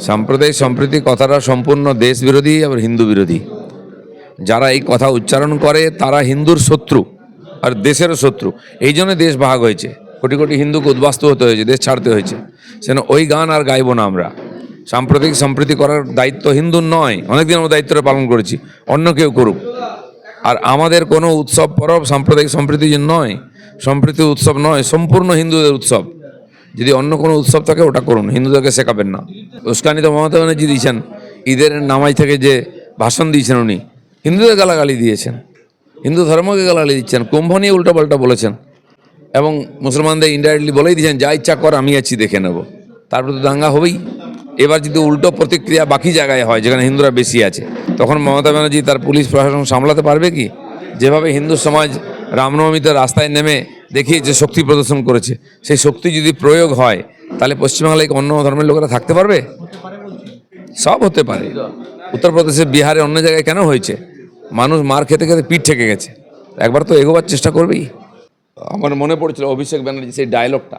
সাম্প্রদায়িক সম্প্রীতি কথাটা সম্পূর্ণ দেশ বিরোধী আবার হিন্দু বিরোধী যারা এই কথা উচ্চারণ করে, তারা হিন্দুর শত্রু আর দেশেরও শত্রু। এই জন্য দেশ ভাগ হয়েছে। কোটি কোটি হিন্দুকে উদ্বাস্তু হতে হয়েছে, দেশ ছাড়তে হয়েছে। সেন ওই গান আর গাইব না আমরা। সাম্প্রতিক সম্প্রীতি করার দায়িত্ব হিন্দুর নয়। অনেকদিন আমরা দায়িত্বটা পালন করেছি। অন্য কেউ করুক। আর আমাদের কোনো উৎসব পরব সাম্প্রদায়িক সম্প্রীতি নয়। সম্প্রীতি উৎসব নয়, সম্পূর্ণ হিন্দুদের উৎসব। যদি অন্য কোনো উৎসব থাকে, ওটা করুন। হিন্দুদেরকে শেখাবেন না। উস্কানি তো মমতা ব্যানার্জি দিয়েছেন। ঈদের নামাজ থেকে যে ভাষণ দিয়েছেন উনি, হিন্দুদের গালাগালি দিয়েছেন। হিন্দু ধর্মকে গালাগালি দিচ্ছেন, কুম্ভ নিয়ে উল্টোপাল্টা বলেছেন। এবং মুসলমানদের ইনডাইরেক্টলি বলেই দিয়েছেন, যা ইচ্ছা কর, আমি আছি, দেখে নেব। তারপর তো দাঙ্গা হবেই। এবার যদি উল্টো প্রতিক্রিয়া বাকি জায়গায় হয়, যেখানে হিন্দুরা বেশি আছে, তখন মমতা ব্যানার্জি তার পুলিশ প্রশাসন সামলাতে পারবে কি? যেভাবে হিন্দু সমাজ রামনবমীতে রাস্তায় নেমে দেখিয়েছে, শক্তি প্রদর্শন করেছে, সেই শক্তি যদি প্রয়োগ হয় তাহলে পশ্চিমবাংলায় অন্য ধর্মের লোকেরা থাকতে পারবে? সব হতে পারে। উত্তরপ্রদেশে, বিহারে অন্য জায়গায় কেন হয়েছে? মানুষ মার খেতে খেতে পিঠ ঠেকে গেছে। একবার তো এগোবার চেষ্টা করবেই। আমার মনে পড়েছিল অভিষেক ব্যানার্জি সেই ডায়লগটা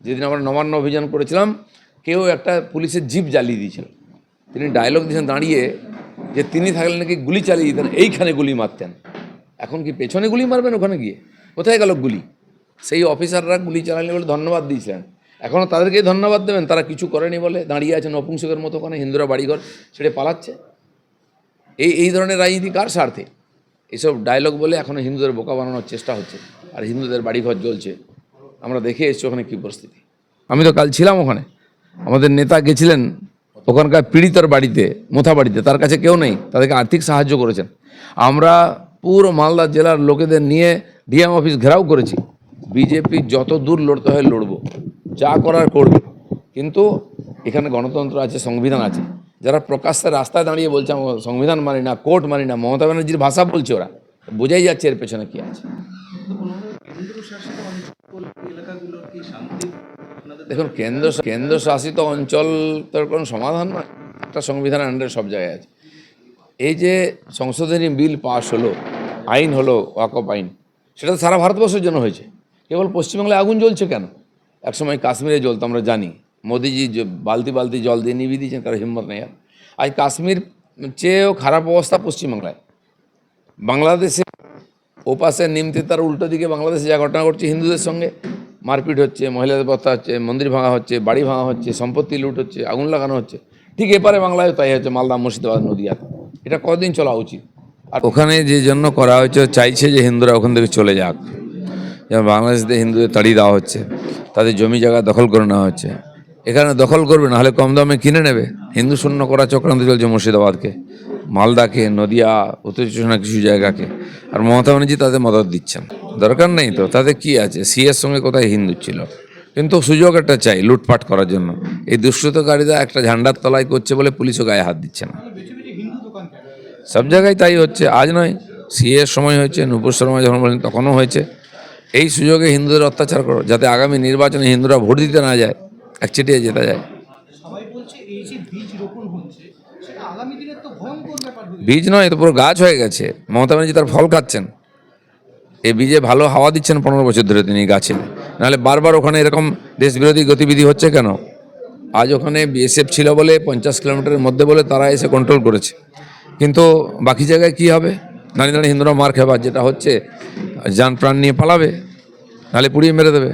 যেদিন আমরা নবান্ন অভিযান করেছিলাম, কেউ একটা পুলিশের জিপ জ্বালিয়ে দিয়েছিল। তিনি ডায়লগ দিয়েছেন, দাঁড়িয়ে যে তিনি থাকলে নাকি গুলি চালিয়ে দিতেন, এইখানে গুলি মারতেন। এখন কি পেছনে গুলি মারবেন ওখানে গিয়ে? কোথায় গেল গুলি? সেই অফিসাররা গুলি চালানি বলে ধন্যবাদ দিয়েছিলেন। এখনও তাদেরকেই ধন্যবাদ দেবেন, তারা কিছু করেনি বলে দাঁড়িয়ে আছেন অপুংসকের মতো ওখানে, হিন্দুরা বাড়িঘর ছেড়ে পালাচ্ছে। এই এই ধরনের রাজনীতি কার স্বার্থে? এইসব ডায়লগ বলে এখনও হিন্দুদের বোকা বানানোর চেষ্টা হচ্ছে আর হিন্দুদের বাড়িঘর জ্বলছে। আমরা দেখে এসছি ওখানে কী পরিস্থিতি। আমি তো কাল ছিলাম ওখানে। আমাদের নেতা গেছিলেন ওখানকার পীড়িতর বাড়িতে, মোথা বাড়িতে, তার কাছে কেউ নেই, তাদেরকে আর্থিক সাহায্য করেছেন। আমরা পুরো মালদা জেলার লোকেদের নিয়ে ডিএম অফিস ঘেরাও করেছি। বিজেপি যত দূর লড়তে হয় লড়বো। যা করার করবে। কিন্তু এখানে গণতন্ত্র আছে, সংবিধান আছে। যারা প্রকাশ্যে রাস্তায় দাঁড়িয়ে বলছে সংবিধান মানি না, কোর্ট মানি না, মমতা ব্যানার্জির ভাষা বলছে ওরা। বোঝাই যাচ্ছে এর পেছনে কি আছে। দেখুন, কেন্দ্র কেন্দ্রশাসিত অঞ্চল তোর কোনো সমাধান নয়, একটা সংবিধান আন্ডারে সব জায়গায় আছে। এই যে সংশোধনী বিল পাশ হলো, আইন হলো, ওয়াকফ আইন, সেটা তো সারা ভারতবর্ষের জন্য হয়েছে। কেবল পশ্চিমবাংলায় আগুন জ্বলছে কেন? একসময় কাশ্মীরে জ্বলতো আমরা জানি। মোদিজি বালতি বালতি জল দিয়ে নিভিয়ে দিয়েছেন, কারও হিম্মত নেই আর। আজ কাশ্মীর চেয়েও খারাপ অবস্থা পশ্চিমবাংলায়। বাংলাদেশে ও পাশে নিমতে তার উল্টো দিকে বাংলাদেশে যা ঘটনা ঘটছে হিন্দুদের সঙ্গে, মারপিট হচ্ছে, মহিলাদের পথা হচ্ছে, মন্দির ভাঙা হচ্ছে, বাড়ি ভাঙা হচ্ছে, সম্পত্তি লুট হচ্ছে, আগুন লাগানো হচ্ছে। ঠিক এপারে বাংলায় তাই হচ্ছে মালদা মুর্শিদাবাদ নদীয়া। এটা কতদিন চলা উচিত। আর ওখানে যে জন্য করা হয়েছে চাইছে যে হিন্দুরা ওখান থেকে চলে যাক। যেমন বাংলাদেশে হিন্দুদের তাড়িয়ে দেওয়া হচ্ছে, তাদের জমি জায়গা দখল করে নেওয়া হচ্ছে। এখানে দখল করবে না হলে কম দামে কিনে নেবে। হিন্দু শূন্য করা চক্রান্ত চলছে মুর্শিদাবাদকে, মালদাকে, নদিয়া উত্তর কিছু জায়গাকে। আর মমতা ব্যানার্জি তাদের মদত দিচ্ছেন। দরকার নেই তো, তাতে কি আছে? সিএর সঙ্গে কোথায় হিন্দু ছিল? কিন্তু সুযোগ একটা চাই লুটপাট করার জন্য। এই দুষ্কৃতকারীরা একটা ঝান্ডার তলায় করছে বলে পুলিশও গায়ে হাত দিচ্ছে না। সব জায়গায় তাই হচ্ছে, আজ নয় সিএর সময় হয়েছে, নুপুর শর্মা যখন বলেন তখনও হয়েছে। এই সুযোগে হিন্দুদের অত্যাচার করো, যাতে আগামী নির্বাচনে হিন্দুরা ভোট দিতে না যায় একচেটিয়া যেতে যায়। বীজ নয় তো পুরো গাছ হয়ে গেছে। মমতা ব্যানার্জি তার ফল খাচ্ছেন। এই বীজে ভালো হাওয়া দিচ্ছেন পনেরো বছর ধরে তিনি গাছে। নাহলে বারবার ওখানে এরকম দেশবিরোধী গতিবিধি হচ্ছে কেন? আজ ওখানে বিএসএফ ছিল বলে, পঞ্চাশ কিলোমিটারের মধ্যে বলে তারা এসে কন্ট্রোল করেছে। কিন্তু বাকি জায়গায় কি হবে? দাঁড়িয়ে দাঁড়িয়ে হিন্দুরা মার খাবার যেটা হচ্ছে, যান প্রাণ নিয়ে পালাবে। নাহলে পুড়িয়ে মেরে দেবে।